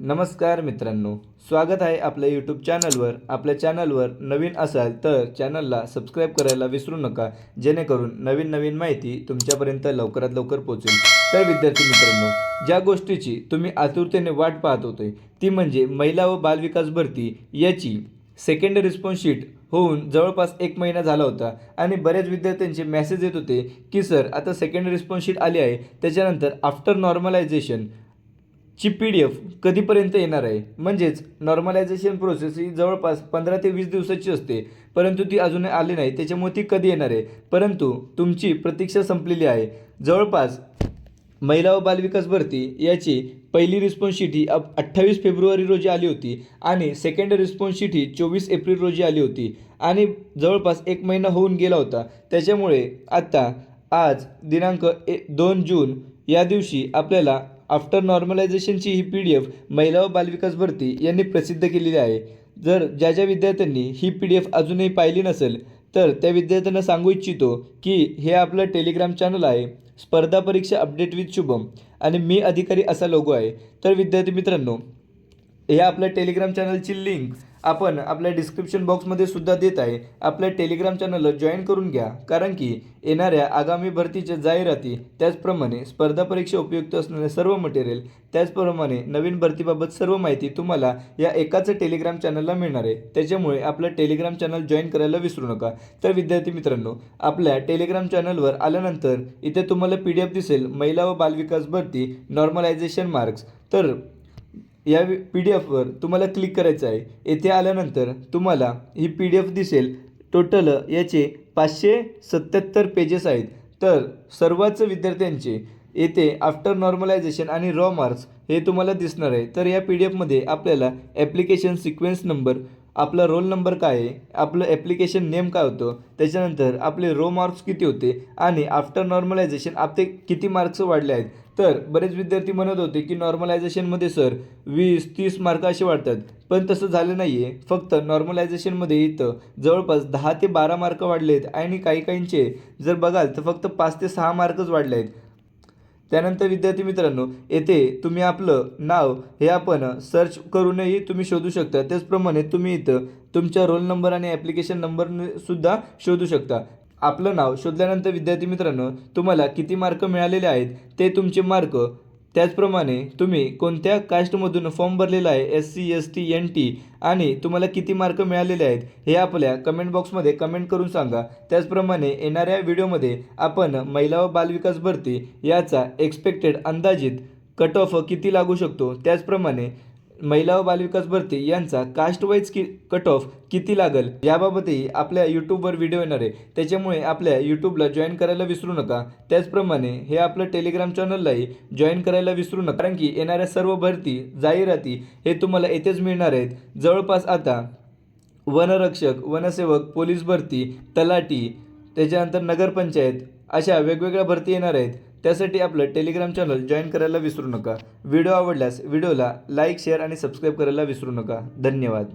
नमस्कार मित्रांनो स्वागत आहे आपल्या यूट्यूब चॅनलवर आपल्या चॅनलवर नवीन असाल तर चॅनलला सबस्क्राईब करायला विसरू नका जेणेकरून नवीन नवीन माहिती तुमच्यापर्यंत लवकरात लवकर पोहोचेल. तर विद्यार्थी मित्रांनो ज्या गोष्टीची तुम्ही आतुरतेने वाट पाहत होते ती म्हणजे महिला व बालविकास भरती याची सेकंड रिस्पॉन्स शीट होऊन जवळपास एक महिना झाला होता आणि बऱ्याच विद्यार्थ्यांचे मेसेज येत होते की सर आता सेकंड रिस्पॉन्स शीट आली आहे. त्याच्यानंतर आफ्टर नॉर्मलायझेशन ची पी डी एफ कधीपर्यंत येणार आहे? म्हणजेच नॉर्मलायझेशन प्रोसेस ही जवळपास पंधरा ते वीस दिवसाची असते. परंतु ती अजून आली नाही. त्याच्यामुळे ती कधी येणार आहे? परंतु तुमची प्रतीक्षा संपलेली आहे. जवळपास महिला व बालविकास भरती याची पहिली रिस्पॉन्सशीट ही अप अठ्ठावीस फेब्रुवारी रोजी आली होती आणि सेकंड रिस्पॉन्सशीट ही चोवीस एप्रिल रोजी आली होती आणि जवळपास एक महिना होऊन गेला होता. त्याच्यामुळे आत्ता आज दिनांक ए दोन जून या दिवशी आपल्याला आफ्टर नॉर्मलायझेशनची ही पी डी एफ महिला व बालविकास भरती यांनी प्रसिद्ध केलेली आहे. जर ज्या ज्या विद्यार्थ्यांनी ही पी डी एफ अजूनही पाहिली नसेल तर त्या विद्यार्थ्यांना सांगू इच्छितो की हे आपलं टेलिग्राम चॅनल आहे. स्पर्धा परीक्षा अपडेट विथ शुभम आणि मी अधिकारी असा लोगो आहे. तर विद्यार्थी मित्रांनो हे आपल्या टेलिग्राम चॅनलची लिंक आपण आपल्या डिस्क्रिप्शन बॉक्समध्ये सुद्धा देत आहे. आपल्या टेलिग्राम चॅनलला जॉईन करून घ्या. कारण की येणाऱ्या आगामी भरतीच्या जाहिराती त्याचप्रमाणे स्पर्धा परीक्षा उपयुक्त असणारे सर्व मटेरियल त्याचप्रमाणे नवीन भरतीबाबत सर्व माहिती तुम्हाला या एकाच टेलिग्राम चॅनलला मिळणार आहे. त्याच्यामुळे आपलं टेलिग्राम चॅनल जॉईन करायला विसरू नका. तर विद्यार्थी मित्रांनो आपल्या टेलिग्राम चॅनलवर आल्यानंतर इथे तुम्हाला पी डी एफ दिसेल. महिला व बालविकास भरती नॉर्मलायझेशन मार्क्स तर या पी डी एफवर तुम्हाला क्लिक करायचं आहे. येथे आल्यानंतर तुम्हाला ही पी डी एफ दिसेल. टोटल याचे पाचशे सत्याहत्तर पेजेस आहेत. तर सर्वच विद्यार्थ्यांचे येथे आफ्टर नॉर्मलायझेशन आणि रॉ मार्क्स हे तुम्हाला दिसणार आहे. तर या पी डी एफमध्ये आपल्याला ॲप्लिकेशन सिक्वेन्स नंबर आपला रोल नंबर काय आहे? आपलं ॲप्लिकेशन नेम काय होतं? त्याच्यानंतर आपले रो मार्क्स किती होते? आणि आफ्टर नॉर्मलायझेशन आपले किती मार्क्स वाढले आहेत? तर बरेच विद्यार्थी म्हणत होते की नॉर्मलायझेशनमध्ये सर वीस तीस मार्क असे वाढतात. पण तसं झालं नाही आहे फक्त नॉर्मलायझेशनमध्ये इथं जवळपास दहा ते बारा मार्क वाढले आहेत आणि काही काहींचे जर बघाल तर फक्त पाच ते सहा मार्कच वाढले आहेत. त्यानंतर विद्यार्थी मित्रांनो येथे तुम्ही आपलं नाव हे आपण सर्च करूनही तुम्ही शोधू शकता. त्याचप्रमाणे तुम्ही इथं तुमच्या रोल नंबर आणि ॲप्लिकेशन नंबर सुद्धा शोधू शकता. आपलं नाव शोधल्यानंतर विद्यार्थी मित्रांनो तुम्हाला किती मार्क मिळालेले आहेत ते तुमचे मार्क त्याचप्रमाणे तुम्ही कोणत्या कास्टमधून फॉर्म भरलेला आहे S C S T N T आणि तुम्हाला किती मार्क मिळालेले आहेत हे आपल्या कमेंट बॉक्समध्ये कमेंट करून सांगा. त्याचप्रमाणे येणाऱ्या व्हिडिओमध्ये आपण महिला व बालविकास भरती याचा एक्सपेक्टेड अंदाजित कट ऑफ किती लागू शकतो त्याचप्रमाणे महिला व बालविकास भरती यांचा कास्ट वाईज कि कट ऑफ किती लागल याबाबतही आपल्या यूट्यूबवर व्हिडिओ येणार आहे. त्याच्यामुळे आपल्या यूट्यूबला जॉईन करायला विसरू नका. त्याचप्रमाणे हे आपलं टेलिग्राम चॅनललाही जॉईन करायला विसरू नका. कारण की येणाऱ्या सर्व भरती जाहिराती हे तुम्हाला येथेच मिळणार आहेत. जवळपास आता वनरक्षक वनसेवक पोलीस भरती तलाटी त्याच्यानंतर नगरपंचायत अशा वेगवेगळ्या भरती येणार आहेत. त्यासाठी आपलं टेलिग्राम चॅनल जॉईन करायला विसरू नका. व्हिडिओ आवडल्यास व्हिडिओला लाईक शेअर आणि सबस्क्राईब करायला विसरू नका. धन्यवाद.